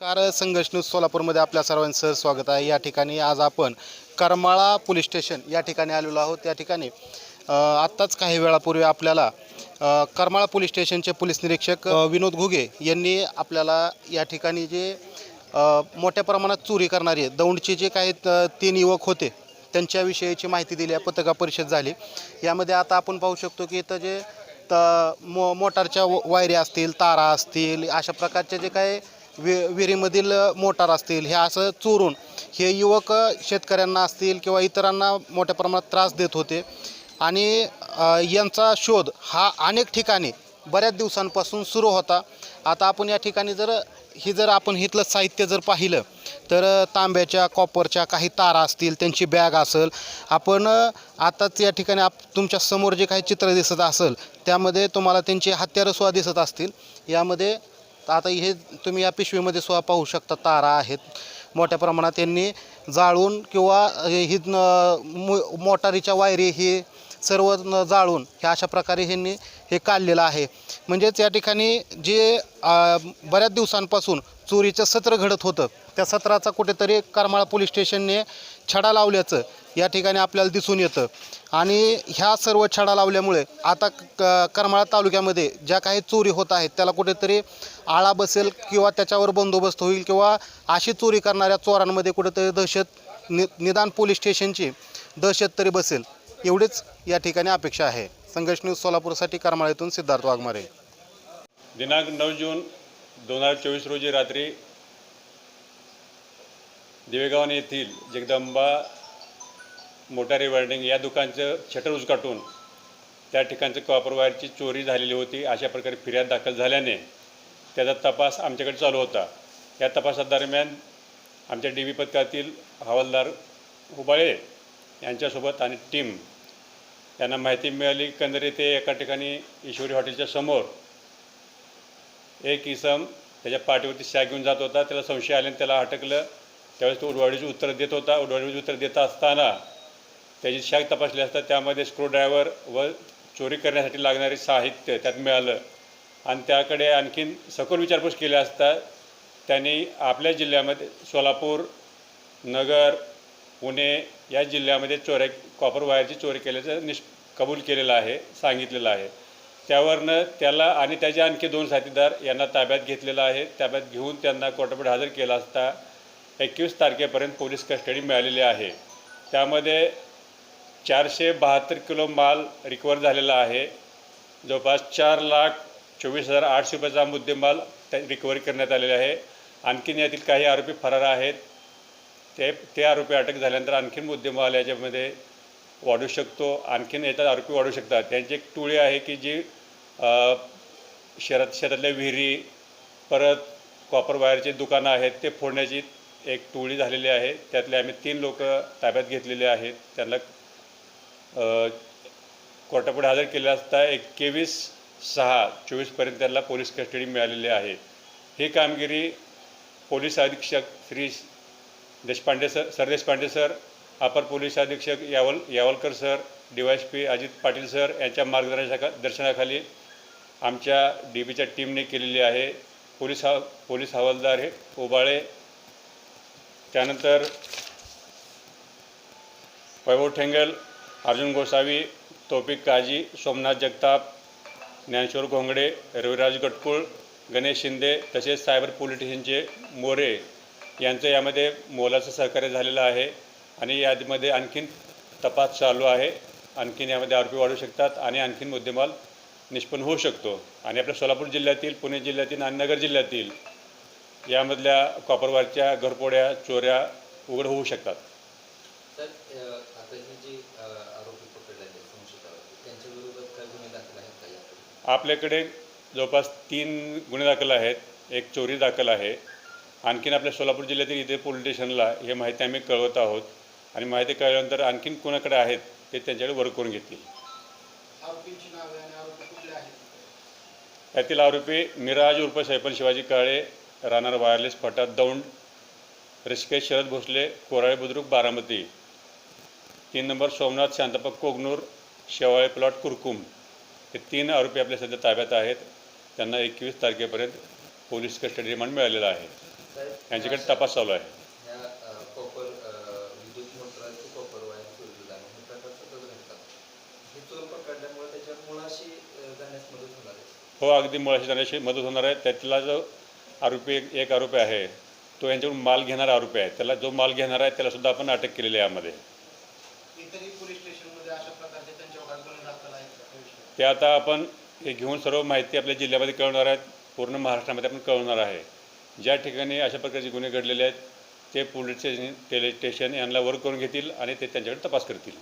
Car संघर्ष news सोलापूरमध्ये आपल्या सर्वांचं स्वागत आहे. या ठिकाणी आज आपण करमाळा पोलीस स्टेशन या ठिकाणी आलेलो आहोत. त्या ठिकाणी आत्ताच काही वेळापूर्वी आपल्याला करमाळा पोलीस स्टेशनचे पोलीस निरीक्षक विनोद घुगे यांनी आपल्याला या ठिकाणी जे मोठ्या प्रमाणात चोरी करणारे दौंडचे जे काही त- तीन युवक होते त्यांच्याविषयीची माहिती दिली आहे. पत्रकार परिषद झाली. यामध्ये आता आपण पाहू शकतो की इथं जे त मो मोटारच्या व- असतील तारा असतील अशा प्रकारचे जे काही वि विहिरीमधील मोटार असतील हे असं चोरून हे युवक शेतकऱ्यांना असतील किंवा इतरांना मोठ्या प्रमाणात त्रास देत होते. आणि यांचा शोध हा अनेक ठिकाणी बऱ्याच दिवसांपासून सुरू होता. आता आपण या ठिकाणी जर ही जर आपण इथलं साहित्य जर पाहिलं तर तांब्याच्या कॉपरच्या काही तारा असतील त्यांची बॅग असेल आपण आताच या ठिकाणी आप तुमच्यासमोर जे काही चित्र दिसत असेल त्यामध्ये तुम्हाला त्यांची हत्यारं सुद्धा दिसत असतील. यामध्ये आता हे तुम्ही या पिशवीमध्ये सुद्धा पाहू शकता तारा आहेत. मोठ्या प्रमाणात त्यांनी जाळून किंवा ही मो- मोटारीच्या वायरी ही सर्व न जाळून ह्या अशा प्रकारे ह्यांनी हे काढलेलं आहे. म्हणजेच या ठिकाणी जे बऱ्याच दिवसांपासून चोरीचं सत्र घडत होतं त्या सत्राचा कुठेतरी करमाळा पोलीस स्टेशनने छडा लावल्याचं या ठिकाणी आपल्याला दिसून येतं. आणि ह्या सर्व छडा लावल्यामुळे आता क करमाळा तालुक्यामध्ये ज्या काही चोरी होत आहेत त्याला कुठेतरी आळा बसेल किंवा त्याच्यावर बंदोबस्त होईल किंवा अशी चोरी करणाऱ्या चोरांमध्ये कुठेतरी दहशत नि निदान पोलीस स्टेशनची दहशत तरी बसेल. एवढीच या ठिकाणी अपेक्षा आहे. संघर्ष न्यूज सोलापूरसाठी करमाळ्यातून सिद्धार्थ वाघमारे. दिनांक नऊ जून दोन हजार चोवीस रोजी रात्री दिवेगावन येथील जगदंबा मोटारी वेल्डिंग या दुकानचं शटर उचकाटून त्या ठिकाणचं कॉपर वायरची चोरी झालेली होती. अशा प्रकारे फिर्याद दाखल झाल्याने त्याचा तपास आमच्याकडे चालू होता. या तपासादरम्यान आमच्या डी बी पथकातील हवालदार हुबाळे यांच्यासोबत आणि टीम यांना माहिती मिळाली. कंदरे ते एका ठिकाणी ईश्वरी हॉटेलच्या समोर एक इसम त्याच्या पाठीवरती शॅग घेऊन जात होता. त्याला संशय आल्याने त्याला अटकलं. त्यावेळेस तो उडवाडीची उत्तर देत होता. उडवाडीची उत्तर देत असताना त्याची शाख तपासली असता त्यामध्ये स्क्रूड्रायव्हर व चोरी करण्यासाठी लागणारे साहित्य त्यात मिळालं. आणि त्याकडे आणखीन सखोल विचारपूस केली असता त्यांनी आपल्या जिल्ह्यामध्ये सोलापूर नगर पुणे या जिल्ह्यामध्ये चोऱ्या कॉपर वायरची चोरी केल्याचं निष् कबूल केलेलं आहे सांगितलेलं आहे. त्यावरनं त्याला आणि त्याचे आणखी दोन साथीदार यांना ताब्यात घेतलेलं आहे. ताब्यात घेऊन त्यांना कोर्टापुढे हजर केला असता एकवीस तारखेपर्यंत पोलीस कस्टडी मिळालेली आहे. त्यामध्ये चारशे बहात्तर किलो माल रिकवर झालेला आहे. जवळपास चार लाख चोवीस हजार आठशे रुपयाचा मुद्देमाल त्या रिकव्हरी करण्यात आलेला आहे. आणखीन यातील काही आरोपी फरार आहेत. ते ते आरोपी अटक झाल्यानंतर आणखीन मुद्देमाल याच्यामध्ये वाढू शकतो. आणखीन याच्यात आरोपी वाढू शकतात. त्यांची एक टोळी आहे की जी शहरात शहरातल्या विहिरी परत कॉपर वायरचे दुकानं आहेत ते फोडण्याची एक टोळी झालेली आहे. त्यातले आम्ही तीन लोक ताब्यात घेतलेले आहेत. त्यांना कोर्टापुढे हजर केले असता एकवीस सहा चोवीसपर्यंत त्यांना पोलीस कस्टडी मिळालेली आहे. ही कामगिरी पोलीस अधीक्षक Shri Deshpande sir sir Deshpande sir अपर पोलीस अधीक्षक Yawal Yawalkar sir D Y S P Ajit Patil sir यांच्या मार्गदर्शका दर्शनाखाली आमच्या डी बीच्या टीमने केलेली आहे. पोलीस हा पोलीस हवालदार हे ओबाळे. त्यानंतर वैभव ठेंगल अर्जुन गोसावी तौफिक काजी सोमनाथ जगताप ज्ञानेश्वर घोंगडे रविराज गटकुळ गणेश शिंदे तसेच सायबर पोलिटिशियनचे मोरे यांचं यामध्ये मोलाचं सहकार्य झालेलं आहे आणि यामध्ये आणखीन तपास चालू आहे. आणखीन यामध्ये आरोपी वाढू शकतात आणि आणखीन मुद्देमाल निष्पन्न होऊ शकतो. आणि आपल्या सोलापूर जिल्ह्यातील पुणे जिल्ह्यातील आणि नगर जिल्ह्यातील यामधल्या कॉपरवारच्या घरपोड्या चोऱ्या उघड होऊ शकतात तर अ, आता हे जे अ, आरोपी पकडलेले संशयित आरोपी त्यांच्या विरोधात काय गुन्हे दाखल आहेत का यापूर्वी आपल्याकडे जवळपास तीन गुन्हे दाखल आहेत. एक चोरी दाखल आहे. आणखीन आपल्या सोलापूर जिल्ह्यातील इथे पोलीस स्टेशनला हे माहिती आम्ही कळवत आहोत. आणि माहिती कळल्यानंतर आणखीन कोणाकडे आहेत ते त्यांच्याकडे वर्क करून घेतील. यातील आरोपी मिराज उर्फ सैफल शिवाजी काळे राहणार वायरलेस फटात दौंड ऋषिकेश शरद भोसले कोराळे बुद्रुक बारामती. तीन नंबर सोमनाथ शांतप्पा कोगनूर शेवाळे प्लॉट कुरकुम. हे तीन आरोपी आपल्या सध्या ताब्यात आहेत. त्यांना एकवीस तारखेपर्यंत पोलीस कस्टडी रिमांड मिळालेला आहे. यांच्याकडे तपास चालू आहे. हे अगदी मुळाशी जाण्याची मदत होणार आहे. त्यातला जो आरोपी एक एक आरोपी आहे तो यांच्याकडून माल घेणारा आरोपी आहे. त्याला जो माल घेणार आहे त्याला सुद्धा आपण अटक केलेली आहे यामध्ये इतरही पोलीस स्टेशनमध्ये अशा प्रकारचे त्यांच्यावर गुन्हे दाखल आहेत का? हा विषय. ते आता आपण हे घेऊन सर्व माहिती आपल्या जिल्ह्यामध्ये कळवणार आहेत. पूर्ण महाराष्ट्रामध्ये आपण कळवणार आहे. ज्या ठिकाणी अशा प्रकारचे गुन्हे घडलेले आहेत ते पोलीस स्टेशन टेले स्टेशन यांना वर्क करून घेतील आणि ते त्यांच्याकडे तपास करतील.